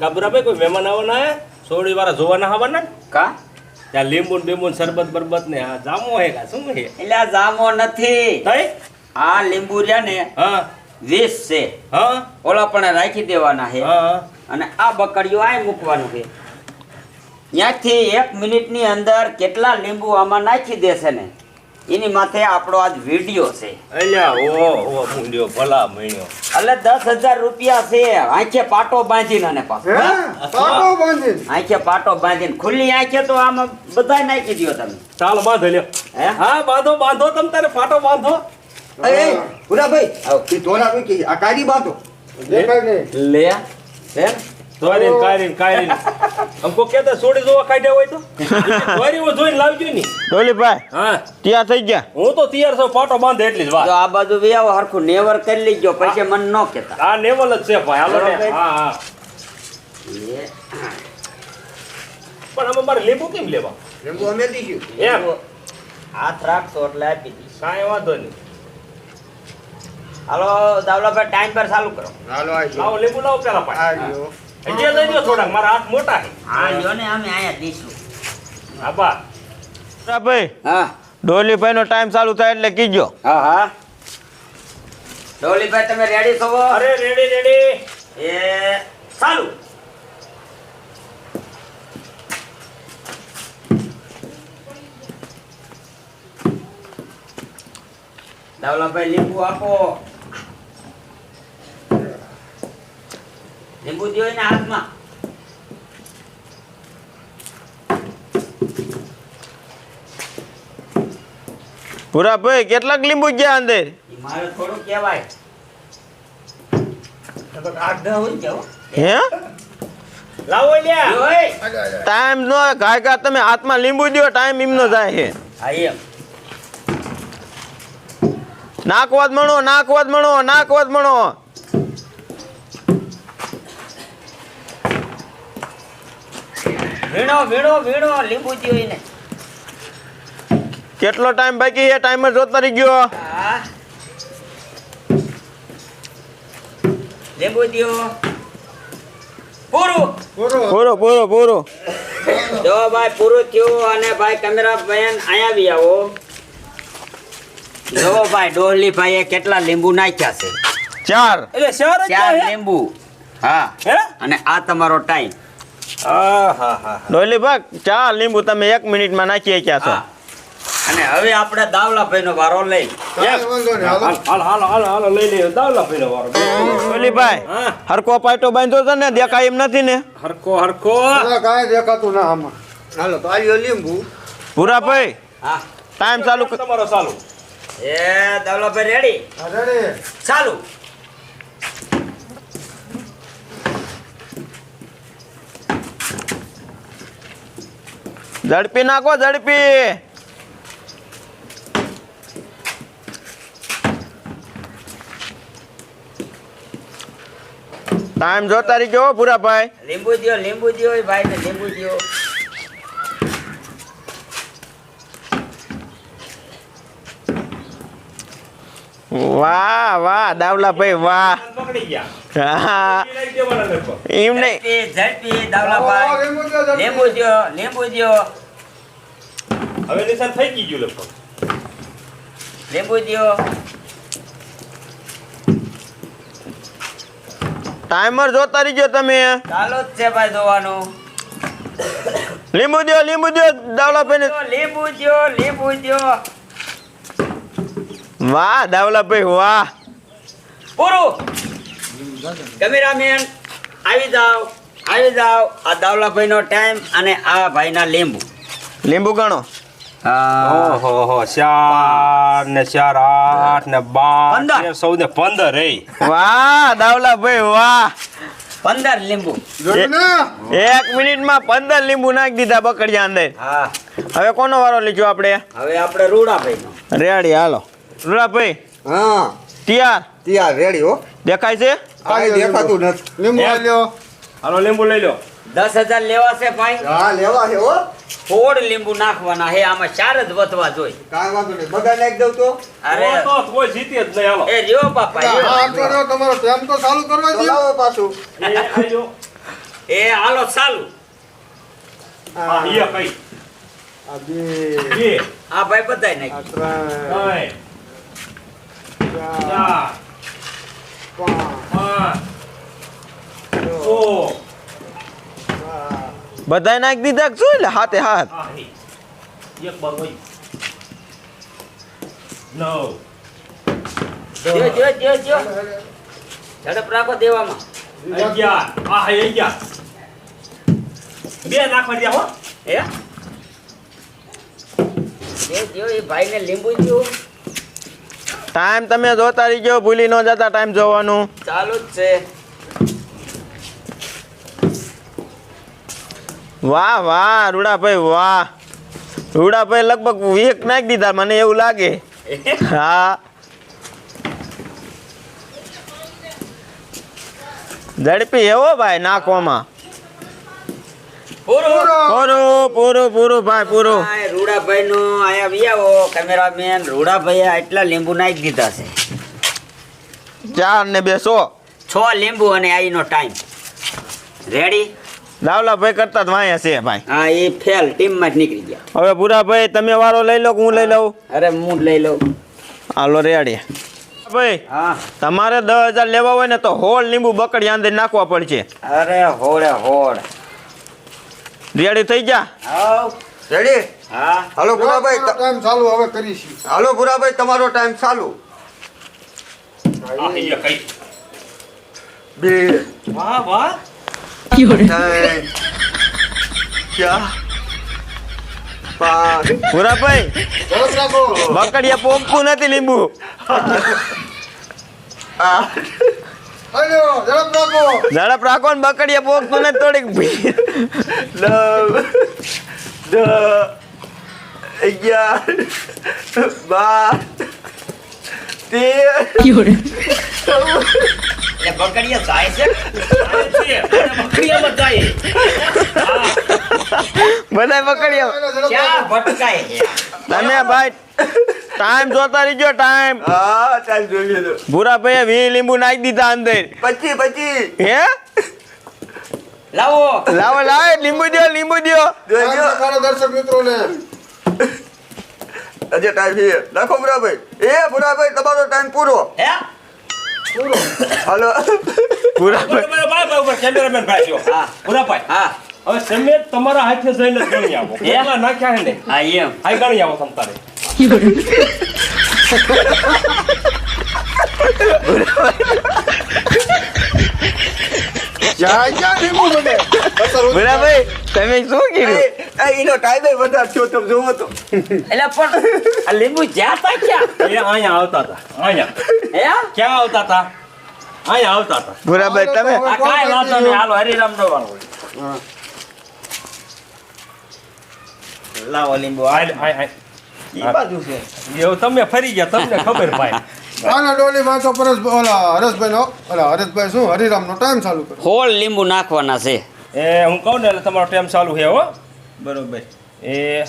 ગાબરાભાઈ કોઈ મહેમાન આવવાના હે? સોડી વાળા જોવાના આવવાના? કા? ત્યાં લીંબુ ને બીંબુ ને શરબત બરબત ને આ જામો હે કા શું હે? એટલે આ જામો નથી. તઈ? આ લીંબુ રહ્યા ને હા. વીસ છે. હા. ઓલા પણ રાખી દેવાના હા. અને આ બકડીઓ આ મૂકવાનું છે ત્યાંથી એક મિનિટની અંદર કેટલા લીંબુ આમાં નાખી દેશે ને? એની માથે આપણો આજ વીડિયો છે. અલ્યા ઓ ઓ મુંડ્યો ભલા મણ્યો એટલે દસ હજાર રૂપિયા છે. આંખે પાટો બાંધીને અને પાછો. પાટો બાંધીને? આંખે પાટો બાંધીને. ખુલ્લી આંખે તો આમાં બધાય નાખી દ્યો તમે. ચાલ બાંધો લ્યો. હે? હા બાંધો બાંધો તમ તારે પાટો બાંધો. એ પુરાભાઈ ભાઈ ધોરા મૂકી આ કાઢી બાંધો. લે. લે લે. હે? ધોરીને કાઢીને કાઢીને. અમકો કેતા સોડી જોવા કાઢ્યા હોય તો? ધોરી હું જોઈને લાવજો ની. ડોલીભાઈ હા. તૈયાર થઈ ગયા. હું તો તૈયાર છું પાટો બાંધે એટલી જ વાત. તો આ બાજુ બી હરખું નેવર કરી લીજો પછી મન ન કેતા આ નેવલ જ છે ભાઈ હાલો ને. હા હા. પણ અમે મારે લીંબુ કેમ લેવા? લીંબુ અમે દીધું. એમ. હાથ રાખશો એટલે આપી દઈશ. કાંઈ વાંધો નહીં. હાલો દાવલાભાઈ ટાઈમ પર ચાલુ કરો. હાલો લાવો લીંબુ લાવો પેલા આ હજી લઈ લ્યો થોડાક મારા હાથ મોટા છે. હા લ્યો ને અમે આયા દઈશું આબા બા. ભાઈ હા. ડોલીભાઈ નો ટાઈમ ચાલુ થાય એટલે કીજો. હા હા. ડોલીભાઈ તમે રેડી છો? અરે રેડી રેડી એ ચાલુ. દાવલાભાઈ લીંબુ આપો. લીંબુ એના હાથમાં. પુરાભાઈ કેટલાક લીંબુ ગયા અંદર? મારે થોડું કહેવાય. તો કાઢા હોય જાઓ હે. લાવો લ્યા. ટાઈમ નો ઘાય ઘા તમે હાથમાં લીંબુ દો ટાઈમ એમનો જાય છે. હા એમ. નાકવાદ મણો નાકવાદ મણો નાકવાદ મણો. વીણો વીણો વીણો લીંબુ દ્યો એને. કેટલો ટાઈમ બાકી? છે ટાઈમર જોતો રહી ગયો. લીંબુ દ્યો પૂરું. પૂરો. પૂરો પૂરો પૂરો. જો ભાઈ પૂરું થયું અને ભાઈ કેમેરા બેન અહીંયા બી આવો. જો ભાઈ ડોહલી ભાઈએ કેટલા લીંબુ નાખ્યા છે. ચાર. એટલે ચાર લીંબુ. હા. હે? અને આ તમારો ટાઈમ હા હા હા ડોલી ભાગ ચાર લીંબુ તમે એક મિનિટમાં નાખીએ ક્યાં છો. અને હવે આપણે દાવલાભાઈ નો વારો લઈ. કાંઈ વાંધો નહીં હાલો. હાલ હાલ હાલ હાલ લઈ લે દાવલા ભાઈ વારો. ડોલી ભાઈ હા. હરકો પાટો બાંધ્યો છે ને દેખાય એમ નથી ને? હરકો હરકો કાંઈ દેખાતું ના આમાં. હાલો તો આવ્યો લીંબુ. પૂરા ભાઈ હા. ટાઈમ ચાલુ કર- તમારો ચાલુ. એ દાવલાભાઈ રેડી રેડી ચાલુ. ઝડપી નાખો ઝડપી. ટાઈમ જોતા રહી ગયો પૂરા ભાઈ લીંબુ દિયો લીંબુ દિયો ભાઈ ને લીંબુ દિયો. વાહ વાહ દાવલા ભાઈ વાહ પકડી ગયા. એમ નહીં. ઝડપી ઝડપી આવો, લીંબુ દ્યો, લીંબુ દ્યો લીંબુ દ્યો. હવે નિશાન થઈ ગઈ ગયું લગભગ. લીંબુ દિયો ટાઈમર જોતા રહી ગયો તમે. ચાલો જ છે ભાઈ જોવાનું. લીંબુ દો લીંબુ દો દાવલા ભાઈ લીંબુ દ્યો લીંબુ દ્યો વાહ દાવલા ભાઈ વાહ. પૂરું. કેમેરામેન આવી જાઓ આવી જાઓ. આ દાવલાભાઈ નો ટાઈમ અને આ ભાઈના લીંબુ. લીંબુ ગણો. ઓહો ચાર ને ચાર આઠ ને બાર. પંદર. ને પંદર એ. વાહ દાવલા ભાઈ વાહ. પંદર લીંબુ. એક મિનિટમાં પંદર લીંબુ નાખી દીધા બકડિયા અંદર. હવે કોનો વારો લીધો આપણે? હવે આપણે રૂડાભાઈ રેડી હાલો. રૂડાભાઈ હા. તૈયાર? તૈયાર રેડી હો. દેખાય છે? દેખાતું નથી. લીંબુ લઈ લો હાલો લીંબુ લઈ લો દસ હજાર લેવા છે ભાઈ. હા લેવા છે હો. ફોડ લીંબુ નાખવાના હે આમાં ચાર જ વધવા જોઈ કાઈ વાંધો નહીં. બધા નાખી દઉં તો? અરે. તો કોઈ જીતી જ નહીં હાલો. એ રહ્યો બાપા હા આમ તો રહ્યો, તમારો ટાઈમ તો ચાલુ કરવા દો લાવો પાછું. એ આયો. એ હાલો ચાલુ. હા. એ કઈ. આ બે. બે. આ ભાઈ બધાય નાખી આ ત્રણ. ત્રણ ચાર. ચાર પાંચ પાંચ છ સો બધાય નાખી દીધા શું એટલે? હાથે હાથ. ઝડપ રાખો દેવામાં. અગિયાર. આ અગિયાર. બે નાખવા દે હો. હે? જો જો એ ભાઈને લીંબુ જો. ટાઈમ તમે જોતા રહીજો ભૂલી ન જતા ટાઈમ જોવાનું. ચાલુ જ છે. વાહ વાહ રૂડાભાઈ વાહ. રૂડાભાઈ લગભગ વીક નાખી દીધા મને એવું લાગે. હા. ઝડપી એવો ભાઈ નાખવામાં. પૂરું. પૂરું પૂરું પૂરું ભાઈ પૂરું. રૂડાભાઈ નો આયા વિયાવો કેમેરામેન રૂડાભાઈએ એટલા લીંબુ નાખી દીધા છે. ચાર ને બે સો. છ લીંબુ અને આઈનો ટાઈમ. રેડી દાવલા ભાઈ કરતા વાંયા છે ભાઈ. હા એ ફેલ ટીમમાં જ નીકળી ગયા. હવે પૂરા ભાઈ તમે વારો લઈ લો કે હું લઈ લઉં? અરે હું લઈ લઉં. હાલો રેડી. ભાઈ હા. તમારે દસ હજાર લેવા હોય ને તો હોળ લીંબુ બકડી અંદર નાખવા પડશે. અરે હોળે હોળ. રેડી થઈ જા હાવ. રેડી હા. હાલો ભૂરાભાઈ ટાઈમ ચાલુ હવે કરીશું. હાલો ભૂરાભાઈ તમારો ટાઈમ ચાલુ. હે વાહ વાહ ભાઈ બકડીયા પોંકતું નથી લીંબુ ઝડપ રાખો ને બકડીયા પોંકતું નથી થોડીક અગિયાર બાર તેર બકડીયા જાય છે? બકરીયામાં જાય બધાય બકડીયા ક્યાં ભટકાય તમે ભાઈ ટાઈમ જોતા રહીજો ટાઈમ હા ચાલ જોઈ લીધો ભૂરા ભાઈએ વી લીંબુ નાખી દીધા અંદર. પછી પછી. હે? લાવો. લાવો લાવો લીંબુ દિયો લીંબુ દિયો. ટાઈમ જોજો દેખાડો દર્શક મિત્રોને. અજે ટાઈમ છે. નાખો ભૂરાભાઈ એ ભૂરાભાઈ તમારો ટાઈમ પૂરો. હે? પૂરો હાલો. ભાઈ તમારો ભાઈ ભાઈ કેમેરામેન ભાઈ જો. હા. પૂરા ભાઈ હા. હવે તમે તમારા હાથે જઈને ગણી આવો. કેટલા નાખ્યા હે ને? હા એમ. આ ગણી આવો તમ તારે. જ્યાં જ્યાં લીંબુ બને અસર ઓછી ભૂરા ભાઈ તમે શું કીધું? એનો ટાઈમ વધારે થયો તમે જોવો તો. એટલે પણ આ લીંબુ જ્યાં તા ક્યાં? એ અહીંયા આવતા હતા. અહીંયા. હે? ક્યાં આવતા હતા અહીંયા આવતા હતા ભૂરા તમે આ કાંઈ વાંધો નહીં હાલો હરિરામ નો વાળો લાવો લીંબુ હાય હાય ઈ બાજુ છે. એવું તમે ફરી ગયા તમને ખબર ભાઈ આના ડોલી વાંચો પરેશ ઓલા હરેશભાઈ નો ઓલા હરેશભાઈ શું હરિરામ નો ટાઈમ ચાલુ કરો હોળ લીંબુ નાખવાના છે. એ હું કહું ને એટલે તમારો ટાઈમ ચાલુ છે હો. બરોબર. એ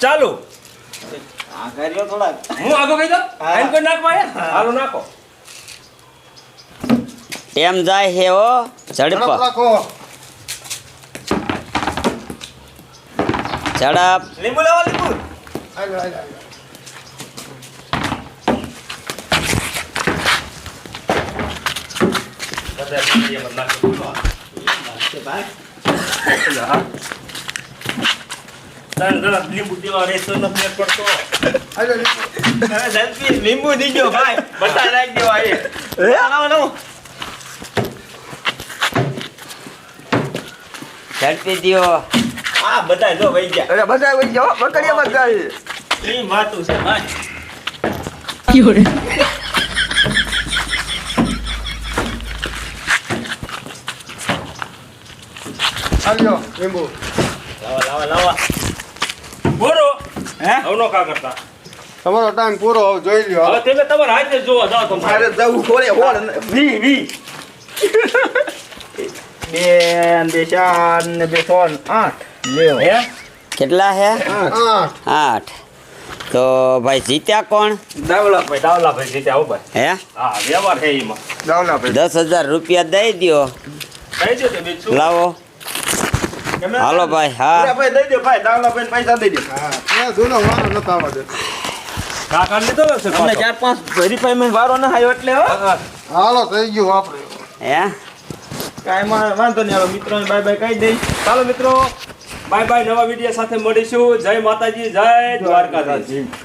ચાલુ. આ કર્યો થોડા હું આગળ કહી દઉં? એમ કોઈ નાખવા હાલો નાખો. એમ જાય હે ઓ ઝડપ. ઝડપ રાખો. ઝડપ. લીંબુ લાવો લીંબુ. હાલ્યો, હાલ્યો. બધા એમ જ નાખો. હા. ત્રણ જણા લીંબુ દેવા રહેશો નથી પડતો. હાલ્યો, લીંબુ. લીંબુ દીજો ભાઈ. બધા નાખી દેવા એ લાવો લાવો ઝડપી દ્યો આ બધા જો વહી ગયા. અરે બધા વહી જાઓ બકડીયામાં જ ઈ માતું છે ભાઈ. હાલ્યો, લીંબુ. લાવા લાવા લાવો. બોરો હે? હવે નો કા કરતા? તમારો ટાઈમ પૂરો હવે જોઈ લ્યો. હવે તમે તમારા હાથે જોવો જાવ તમે મારે જવું થોડે હોળ વી વી. બે બે ચાર ને બે ત્રણ આઠ. લ્યો. હે? કેટલા હે? આઠ. આઠ. તો ભાઈ જીત્યા કોણ? દાવલા ભાઈ દાવલા ભાઈ જીત્યા આવો ભાઈ. હે? હા વ્યવહાર છે એમાં. દાવલા ભાઈ દસ હજાર રૂપિયા દઈ દ્યો. દઈ દો તમે લાવો. હાલો ભાઈ હા. ભાઈ દઈ દે ભાઈ દાવલા ભાઈ પૈસા દઈ દે. હા જૂનો વારો નતો આવવા દે કાકા લીધો છે તમને. ચાર પાંચ વેરીફાઈમેન્ટ વારો ના આવ્યો એટલે હા, હા. હાલો થઈ ગયું આપણે હે? કાંઈ માં- વાંધો નહીં હાલો મિત્રો બાય બાય કહી દઈ ચાલો મિત્રો બાય બાય નવા વીડિયો સાથે મળીશું. જય માતાજી જય દ્વારકાધીશ.